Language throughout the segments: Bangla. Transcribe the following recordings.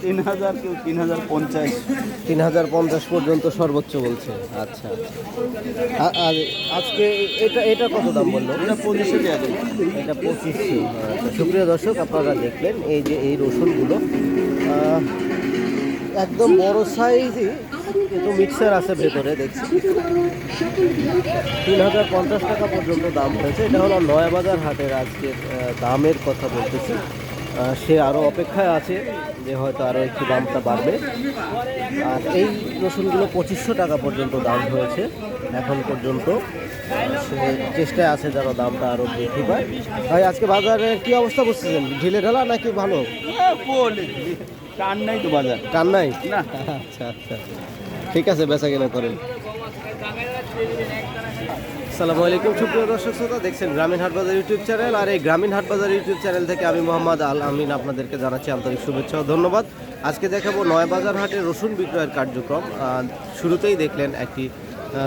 তিন হাজার কেউ তিন হাজার পঞ্চাশ। তিন হাজার পঞ্চাশ পর্যন্ত সর্বোচ্চ বলছে। আচ্ছা আ- আর আজকে এটা এটা কত দাম বলল? এটা পঁচিশশো টাকা এটা পঁচিশশো। আচ্ছা, সুপ্রিয় দর্শক আপনারা দেখলেন এই যে এই রসুনগুলো। একদম বড় সাইজই কিন্তু মিক্সার আছে ভেতরে দেখছি। তিন হাজার পঞ্চাশ টাকা পর্যন্ত দাম হয়েছে। এটা হলো নয়াবাজার হাটের আজকের আহ, দামের কথা বলতেছি। সে আরও অপেক্ষায় আছে যে হয়তো আরও একটু দামটা বাড়বে। আর এই রসুনগুলো পঁচিশশো টাকা পর্যন্ত দাম হয়েছে এখন পর্যন্ত। সে চেষ্টায় আছে যেন দামটা আরও বৃদ্ধি পায়। ভাই আজকে বাজারে কি অবস্থা বুঝতেছেন ঢিলে ঢালা নাকি ভালো? হ্যাঁ, টান নাই তো বাজার। টান নাই? না। আচ্ছা আচ্ছা। ঠিক আছে বেচা কেনা করেন। আসসালামু আলাইকুম সুপ্রিয় দর্শক শ্রোতা দেখছেন গ্রামীণ হাটবাজার ইউটিউব চ্যানেল। আর এই গ্রামীণ হাটবাজার ইউটিউব চ্যানেল থেকে আমি মোহাম্মদ আল আমিন আপনাদেরকে জানাচ্ছি আন্তরিক শুভেচ্ছা ও ধন্যবাদ। আজকে দেখাবো নয়াবাজার হাটে রসুন বিক্রয়ের কার্যক্রম। শুরুতেই দেখলেন একটি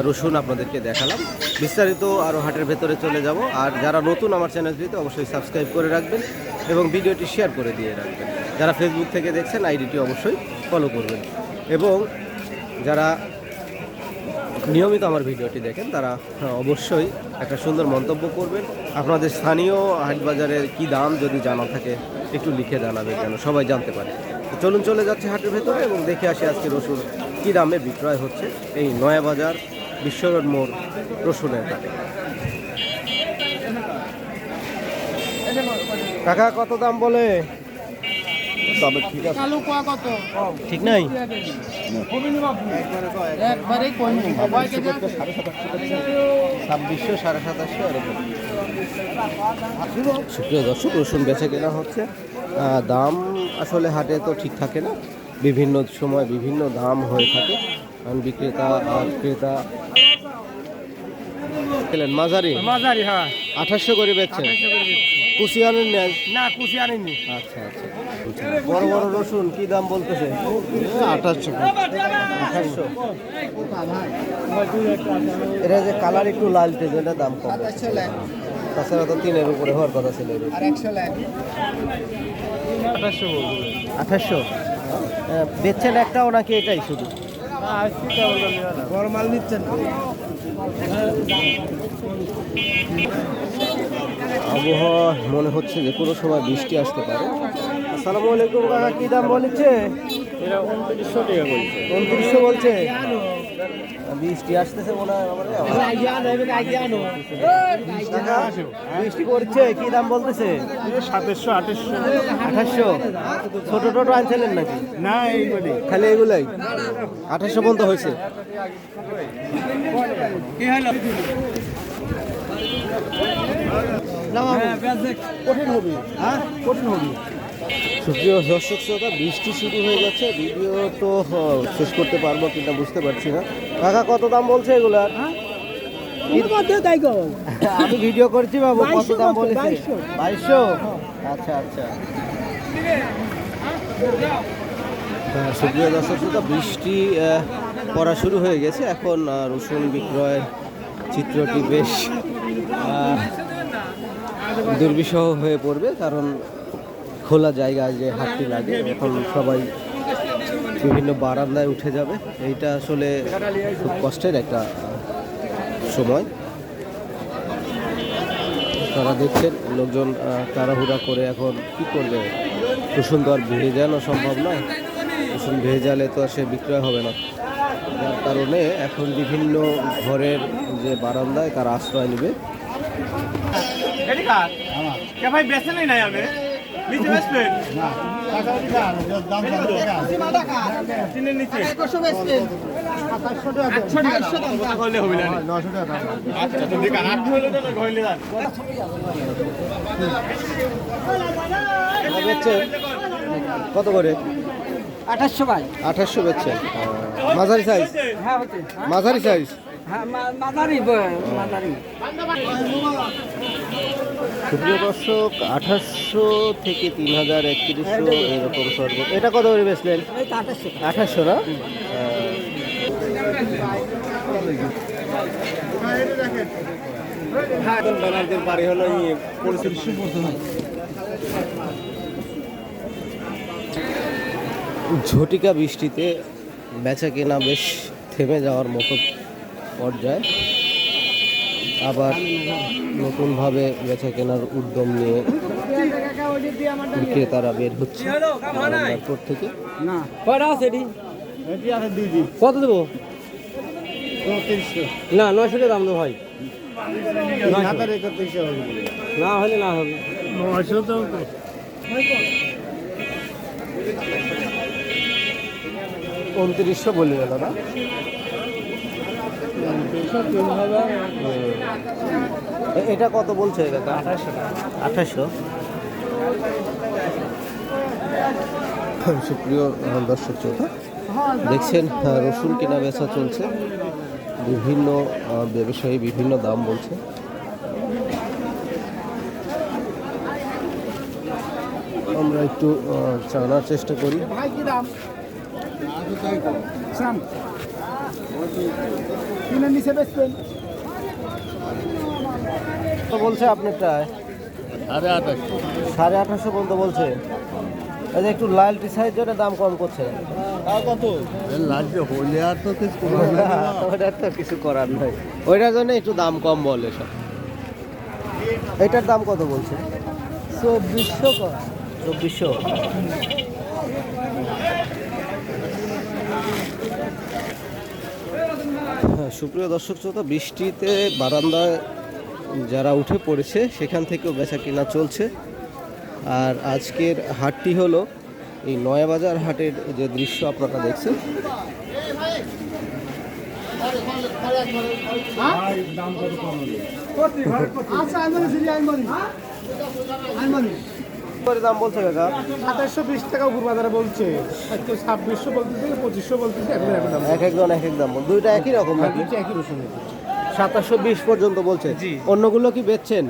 রসুন আপনাদেরকে দেখালাম। বিস্তারিত আরও হাটের ভেতরে চলে যাব। আর যারা নতুন আমার চ্যানেলটিতে অবশ্যই সাবস্ক্রাইব করে রাখবেন এবং ভিডিওটি শেয়ার করে দিয়ে রাখবেন। যারা ফেসবুক থেকে দেখছেন আইডিটি অবশ্যই ফলো করবেন। এবং যারা নিয়মিত আমার ভিডিওটি দেখেন, তারা অবশ্যই একটা সুন্দর মন্তব্য করবেন। আপনাদের স্থানীয় হাট বাজারের কী দাম, যদি জানা থাকে, একটু লিখে জানাবেন যেন সবাই জানতে পারে। চলুন চলে যাচ্ছে হাটের ভেতরে এবং দেখে আসি আজকে রসুন কী দামে বিক্রয় হচ্ছে। এই নয়া বাজার বিশ্বরোড মোড় রসুনের হাটে। কাকা কত দাম বলে? তবে ঠিক আছে। কোয়া কত? ঠিক নাই? একবারে কম ছাব্বিশশো সাড়ে সাতাশশো এরকম। সুপ্রিয় দর্শক রসুন বেচে কেনা হচ্ছে। দাম আসলে হাটে তো ঠিক থাকে না। বিভিন্ন সময় বিভিন্ন দাম হয়ে থাকে। কারণ বিক্রেতা আর ক্রেতা পেলেন মাঝারি? মাঝারি হ্যাঁ। আঠাশশো করে বেচছেন? কুচি আনেন না না কুচি আনিনি আচ্ছা আচ্ছা বড় বড় রসুন কি দাম বলতেছে? আঠাশশো আঠাশশো। এটা যে কালার একটু লালটে যেটা দাম কম তাছাড়া তো তিনের উপরে হওয়ার কথা ছিল এর। আঠাশশো বেচছেন একটাও নাকি এটাই শুধু? বড় মাল নিচ্ছেন আবহাওয়া মনে হচ্ছে যে কোনো সময় বৃষ্টি আসতে পারে। আসসালামু আলাইকুম কাকা কি দাম বলেছে? এরা উনত্রিশশো টাকা বলছে। উনত্রিশশো বলছে? বৃষ্টি আসতেছে মনে হয় বৃষ্টি পড়ছে কি দাম বলতেছে? সাতাশশো আঠাশশো। আঠাশশো? ছোট টোটো আনছিলেন নাকি? না এইবারে। খালি এগুলাই আঠাশশো পর্যন্ত হয়েছে। কঠিন হবে। হ্যাঁ? কঠিন হবে। সুপ্রিয় দর্শক শ্রোতা বৃষ্টি শুরু হয়ে যাচ্ছে ভিডিও তো শেষ করতে পারব কিনা বুঝতে পারছি না। কাকা কত দাম বলছে এগুলার আমি ভিডিও করছি বাবু কত দাম বলেছে? বাইশশো। আচ্ছা আচ্ছা। হ্যাঁ, সুপ্রিয় দর্শক শ্রোতা বৃষ্টি পড়া শুরু হয়ে গেছে। এখন রসুন বিক্রয়ের চিত্রটি বেশ দুর্বিষহ হয়ে পড়বে। কারণ খোলা জায়গায় যে হাঁটতে লাগে, এখন সবাই বিভিন্ন বারান্দায় উঠে যাবে। এইটা আসলে খুব কষ্টের একটা সময়। তারা দেখছেন, লোকজন তাড়াহুড়া করে এখন কি করবে? রসুন তো আর ভেজানো সম্ভব নয়। রসুন ভেজালে তো আর সে বিক্রয় হবে না। যার কারণে এখন বিভিন্ন ঘরের যে বারান্দায় তারা আশ্রয় নেবে। ভাই বেছে নেই নিচে বেচবেন তিনের নিচে একশো বেচছেন আটশো টাকা করলে হবে না আচ্ছা তো দেখান আট হলে তো ঘরে যান কত করে? আঠাশশো ভাই। আঠাশশো বেচছেন মাঝারি সাইজ হ্যাঁ মাঝারি সাইজ হ্যাঁ মাদারি মাদারি সুপ্রিয় দর্শক, আঠাশশো থেকে তিন হাজার একত্রিশশো এরকম সর্ব এটা কত করে বেচলেন? আঠাশশো না? ঝটিকা বৃষ্টিতে বেচা কেনা বেশ থেমে যাওয়ার মতো পর্যায়ে। আবার নতুনভাবে বেচা কেনার উদ্যম নিয়ে বিক্রেতারা বের হচ্ছে এয়ারপোর্ট থেকে। কয়টা আছে এটি? কত দেবো? না নয়শো টাকা দাম দেবো ভাই। না হলে না হবে। নয়শো তো উনত্রিশশো বললেন দাদা। এ- এটা কত বলছে কাকা আঠাশশো সুপ্রিয় দর্শক শ্রোতা দেখছেন রসুন কেনা বেচা চলছে। বিভিন্ন ব্যবসায়ী বিভিন্ন দাম বলছে। আমরা একটু জানার চেষ্টা করি। ভাই কি দাম? সাম কিনে নিচে বেচবেন তো বলছে আপনারটায় সাড়ে আঠাশ। সাড়ে আঠাশশো পর্যন্ত বলছে। এই যে একটু লালটি সাইজের দাম কম করছে। কত? লাগছে হলে আর তো কিছু তো কিছু করার নাই। ওইটার জন্য একটু দাম কম বলে সব। এটার দাম কত বলছে? চব্বিশশো চব্বিশশো। সুপ্রিয় দর্শক শ্রোতা, বৃষ্টিতে বারান্দায় যারা উঠে পড়েছে, সেখান থেকেও বেচা কেনা চলছে। আর আজকের হাটটি হলো এই নয়াবাজার হাটের যে দৃশ্য আপনারা দেখছেন। ফিরি আইমানি আইমানি করে দাম বলছে কাকা? সাতাশশো বিশ টাকা উপর বাজারে বলছে। আজকে ছাব্বিশশো বলতেছে পঁচিশশো বলতেছে এখন এখন দাম। এক এক এক দাম দুইটা একই রকম নাকি? একই রসুন সাতাশশো বিশ পর্যন্ত বলছে। অন্যগুলো কি বেচছেন?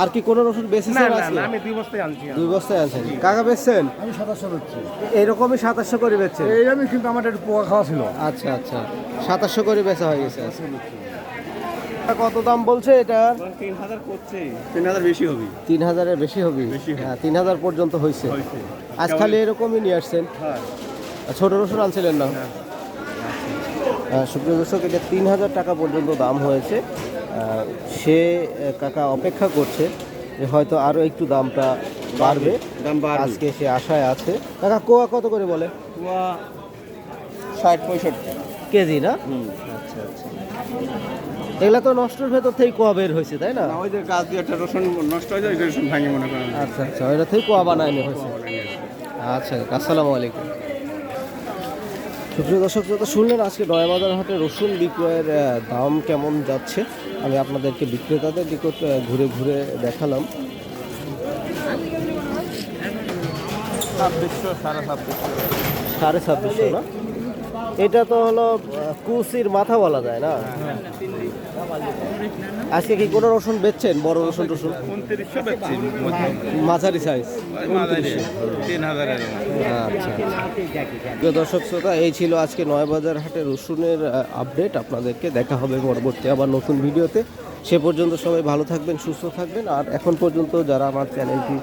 আর কি কোনো রসুন বেচেছেন না আজকে? আমি দুই বস্তায় আনছি। দুই বস্তায় আছেন কাকা বেচছেন? আমি সাতাশশো বেচছি। এরকমই সাতাশশো করে বেচছেন? এই আমি কিন্তু আমার একটু পোকা খাওয়া ছিল। আচ্ছা আচ্ছা। সাতাশশো করে বেচা হয়ে গেছে। আজকে। কত দাম বলছে এটা তিন হাজার করছে। তিন হাজার বেশি হবে। তিন হাজারের বেশি হবে? হ্যাঁ তিন হাজার পর্যন্ত হয়েছে। আজ খালি এরকমই নিয়ে আসছেন? হ্যাঁ। ছোট রসুন আনছিলেন না? আহ, সুপ্রিয় দর্শক এটা তিন হাজার টাকা পর্যন্ত দাম হয়েছে। সে কাকা অপেক্ষা করছে যে হয়তো আরও একটু দামটা বাড়বে। দাম বাড়বে। আজকে সে আশায় আছে। কাকা কোয়া কত করে বলে? ষাট পঁয়ষট্টি। কেজি না? আচ্ছা আচ্ছা। এগুলা তো নষ্টর ভেতর থেকে কোয়া বের হয়েছে তাই না? ওই যে গাছ দিয়ে একটা রসুন নষ্ট হয়ে যায় রসুন ভাঙি মনে করেন। আচ্ছা আচ্ছা ওইটা থেকে কোয়া বানায়নি হয়েছে। আচ্ছা আসসালামু আলাইকুম। সুপ্রিয় দর্শক শ্রোতা শুনলেন আজকে নয়াবাজার হাটে রসুন বিক্রয়ের দাম কেমন যাচ্ছে? আমি আপনাদেরকে বিক্রেতাদের নিকট ঘুরে ঘুরে দেখালাম। সাড়ে ছাব্বিশশো। সাড়ে ছাব্বিশশো না? এটা তো হলো কুসির মাথা বলা যায় না? আজকে কি কোনো রসুন বেচছেন? বড় রসুন টসুন? মাঝারি সাইজ আচ্ছা। প্রিয় দর্শক শ্রোতা এই ছিল আজকে নয়বাজার হাটে রসুনের আপডেট আপনাদেরকে দেখা হবে পরবর্তী আবার নতুন ভিডিওতে। সে পর্যন্ত সবাই ভালো থাকবেন সুস্থ থাকবেন। আর এখন পর্যন্ত যারা আমার চ্যানেলটি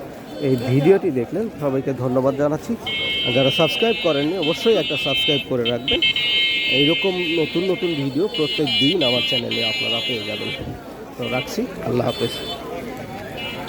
এই ভিডিওটি দেখলেন সবাইকে ধন্যবাদ জানাচ্ছি। আর যারা সাবস্ক্রাইব করেননি অবশ্যই একটা সাবস্ক্রাইব করে রাখবেন। এইরকম নতুন নতুন ভিডিও প্রত্যেক দিন আমার চ্যানেলে আপনারা পেয়ে যাবেন। তো রাখছি, আল্লাহ হাফেজ।